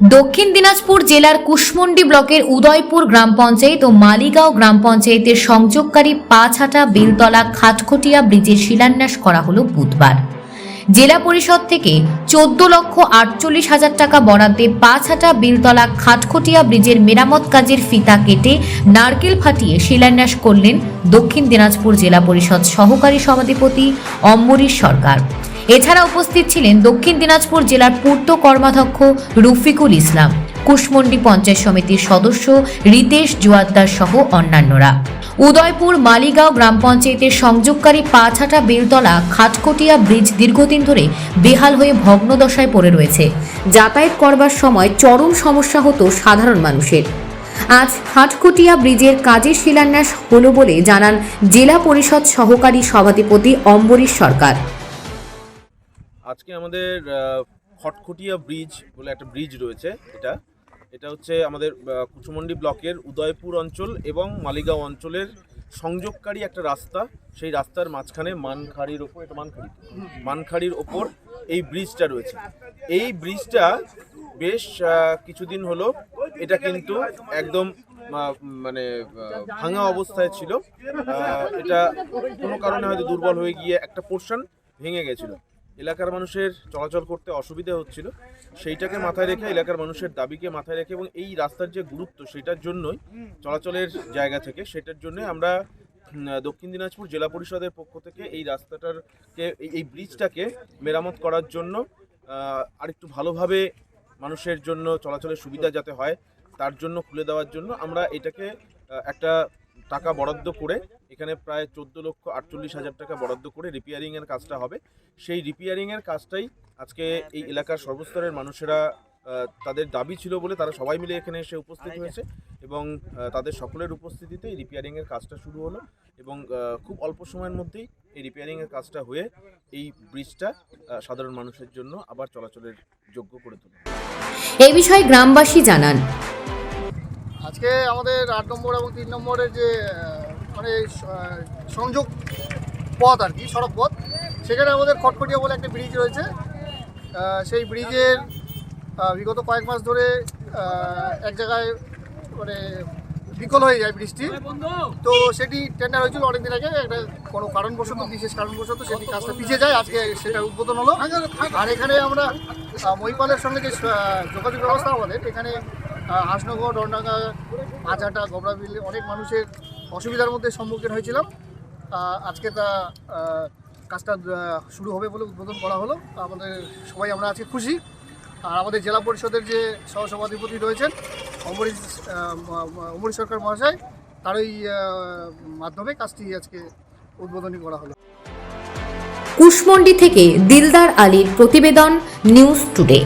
দক্ষিণ দিনাজপুর জেলার কুশমন্ডি ব্লকের উদয়পুর গ্রাম পঞ্চায়েত ও মালিগাঁও গ্রাম পঞ্চায়েতের সংযোগকারী পাঁচহাটা বেলতলা খাটখটিয়া ব্রিজের শিলান্যাস করা হলো বুধবার। জেলা পরিষদ থেকে চোদ্দ লক্ষ আটচল্লিশ হাজার টাকা বরাদ্দে পাঁচহাটা বেলতলা খাটখটিয়া ব্রিজের মেরামত কাজের ফিতা কেটে নারকেল ফাটিয়ে শিলান্যাস করলেন দক্ষিণ দিনাজপুর জেলা পরিষদ সহকারী সভাধিপতি অম্বরীশ সরকার। এছাড়া উপস্থিত ছিলেন দক্ষিণ দিনাজপুর জেলার পূর্ত কর্মাধ্যক্ষ রফিকুল ইসলাম, কুশমন্ডি পঞ্চায়েত সমিতির সদস্য রিতেশ জোয়াদ্দার সহ অন্যান্যরা। উদয়পুর মালিগাঁও গ্রাম পঞ্চায়েতের সংযোগকারী পাঁচহাটা বেলতলা খাটকটিয়া ব্রিজ দীর্ঘদিন ধরে বেহাল হয়ে ভগ্নদশায় পড়ে রয়েছে। যাতায়াত করবার সময় চরম সমস্যা হতো সাধারণ মানুষের। আজ হাটকুটিয়া ব্রিজের কাজের শিলান্যাস হলো বলে জানান জেলা পরিষদ সহকারী সভাধিপতি অম্বরীশ সরকার। আজকে আমাদের খটখটিয়া ব্রিজ বলে একটা ব্রিজ রয়েছে এটা। এটা হচ্ছে আমাদের কুচুমন্ডি ব্লকের উদয়পুর অঞ্চল এবং মালিগাঁও অঞ্চলের সংযোগকারী একটা রাস্তা। সেই রাস্তার মাঝখানে মানখাড়ির ওপর, এটা মানখাড়ি? মানখাড়ির ওপর এই ব্রিজটা রয়েছে। এই ব্রিজটা বেশ কিছুদিন হলো এটা কিন্তু একদম মানে ভাঙা অবস্থায় ছিল। এটা কোনো কারণে হয়তো দুর্বল হয়ে গিয়ে একটা পোর্শন ভেঙে গেছিল। এলাকার মানুষের চলাচল করতে অসুবিধা হচ্ছিল, সেইটাকে মাথায় রেখে এলাকার মানুষের দাবিকে মাথায় রেখে এবং এই রাস্তার যে গুরুত্ব সেটার জন্যই চলাচলের জায়গা থেকে, সেটার জন্য আমরা দক্ষিণ দিনাজপুর জেলা পরিষদের পক্ষ থেকে এই রাস্তাটারকে, এই- এই ব্রিজটাকে মেরামত করার জন্য আরেকটু ভালোভাবে মানুষের জন্য চলাচলের সুবিধা যাতে হয়, তার জন্য খুলে দেওয়ার জন্য আমরা এটাকে একটা টাকা বরাদ্দ করে এখানে প্রায় চোদ্দ লক্ষ আটচল্লিশ হাজার টাকা বরাদ্দ করে রিপেয়ারিং এর কাজটা হবে। সেই রিপেয়ারিং এর কাজটাই আজকে এই এলাকার সর্বস্তরের মানুষেরা তাদের দাবি ছিল বলে তারা সবাই মিলে এখানে এসে উপস্থিত হয়েছে এবং তাদের সকলের উপস্থিতিতে এই রিপেয়ারিং এর কাজটা শুরু হলো এবং খুব অল্প সময়ের মধ্যেই এই রিপেয়ারিং এর কাজটা হয়ে এই ব্রিজটা সাধারণ মানুষের জন্য আবার চলাচলের যোগ্য করে তোলে। এই বিষয়ে গ্রামবাসী জানান। আজকে আমাদের আট নম্বর এবং তিন নম্বরের যে মানে সংযোগ পথ আর কি সড়ক পথ সেখানে আমাদের খটখটিয়া বলে একটা ব্রিজ রয়েছে। সেই ব্রিজের বিগত কয়েক মাস ধরে এক জায়গায় মানে বিকল হয়ে যায় বৃষ্টি তো সেটি টেন্ডার হয়েছিল অনেকদিন আগে একটা কোনো কারণবশত বিশেষ কারণবশত সেটি কাজটা পিছিয়ে যায়। আজকে সেটা উদ্বোধন হলো। আর এখানে আমরা মহিপালের সঙ্গে যে যোগাযোগ ব্যবস্থা আমাদের এখানে হাসনগর ডনডাঙ্গা পাঁচাটা, গোবরাবিল, অনেক মানুষের অসুবিধার মধ্যে সম্মুখীন হয়েছিলাম। আজকে তা কাজটা শুরু হবে বলে উদ্বোধন করা হলো। আমাদের সবাই আমরা আজকে খুশি। আর আমাদের জেলা পরিষদের যে সহসভাধিপতি রয়েছেন, অমরিশ অমরিশ সরকার মহাশয়, তারই মাধ্যমে কাজটি আজকে উদ্বোধনী করা হলো। কুশমন্ডি থেকে দিলদার আলীর প্রতিবেদন, নিউজ টুডে।